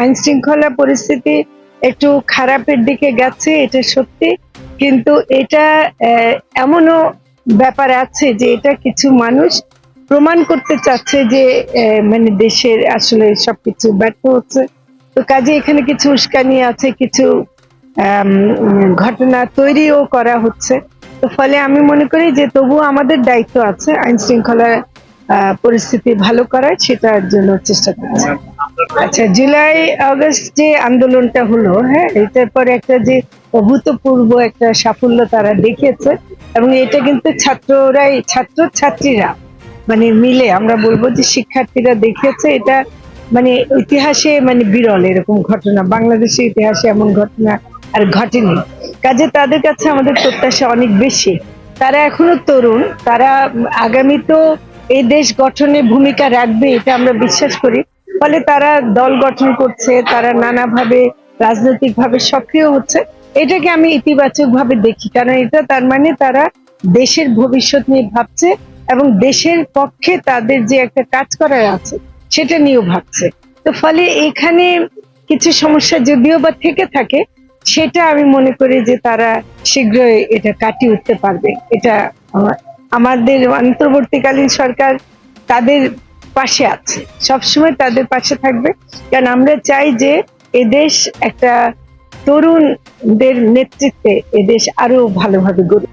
আইন শৃঙ্খলা পরিস্থিতি একটু খারাপের দিকে গেছে, এটা সত্যি। কিন্তু এটা এমনও ব্যাপার আছে যে এটা কিছু মানুষ প্রমাণ করতে চাচ্ছে যে মানে দেশের আসলে সবকিছু ব্যর্থ হচ্ছে। তো কাজে এখানে কিছু উস্কানি আছে, কিছু ঘটনা তৈরিও করা হচ্ছে। তো ফলে আমি মনে করি যে তবুও আমাদের দায়িত্ব আছে আইন শৃঙ্খলা পরিস্থিতি ভালো করার, সেটার জন্য চেষ্টা করছি। আচ্ছা জুলাই, আগস্ট যে আন্দোলনটা হলো হ্যাঁ এটার পরে একটা যে অভূতপূর্ব একটা সাফল্য তারা দেখিয়েছে, এবং এটা কিন্তু ছাত্ররাই ছাত্র ছাত্রীরা মানে মিলে আমরা বলব যে শিক্ষার্থীরা দেখিয়েছে, এটা মানে ইতিহাসে মানে বিরল এরকম ঘটনা বাংলাদেশের ইতিহাসে এমন ঘটনা আর ঘটেনি। কাজে তাদের কাছে আমাদের প্রত্যাশা অনেক বেশি। তারা এখনও তরুণ, তারা আগামী তো এই দেশ গঠনে ভূমিকা রাখবে, এটা আমরা বিশ্বাস করি। ফলে তারা দল গঠন করছে, তারা নানাভাবে রাজনৈতিকভাবে সক্রিয় হচ্ছে। এটাকে আমি ইতিবাচক ভাবে দেখি, কারণ এটা তার মানে তারা দেশের ভবিষ্যৎ নিয়ে ভাবছে এবং দেশের পক্ষে তাদের যে একটা কাজ করার আছে, সেটা নিয়েও ভাবছে। তো ফলে এখানে কিছু সমস্যা যদিও বা থেকে থাকে, সেটা আমি মনে করি যে তারা শীঘ্রই এটা কাটিয়ে উঠতে পারবে। এটা আমাদের অন্তর্বর্তীকালীন সরকার তাদের পাশে আছে। সবসময় তাদের পাশে থাকবে। কারণ আমরা চাই যে এদেশ একটা তরুণদের নেতৃত্বে এদেশ আরও ভালোভাবে গড়ে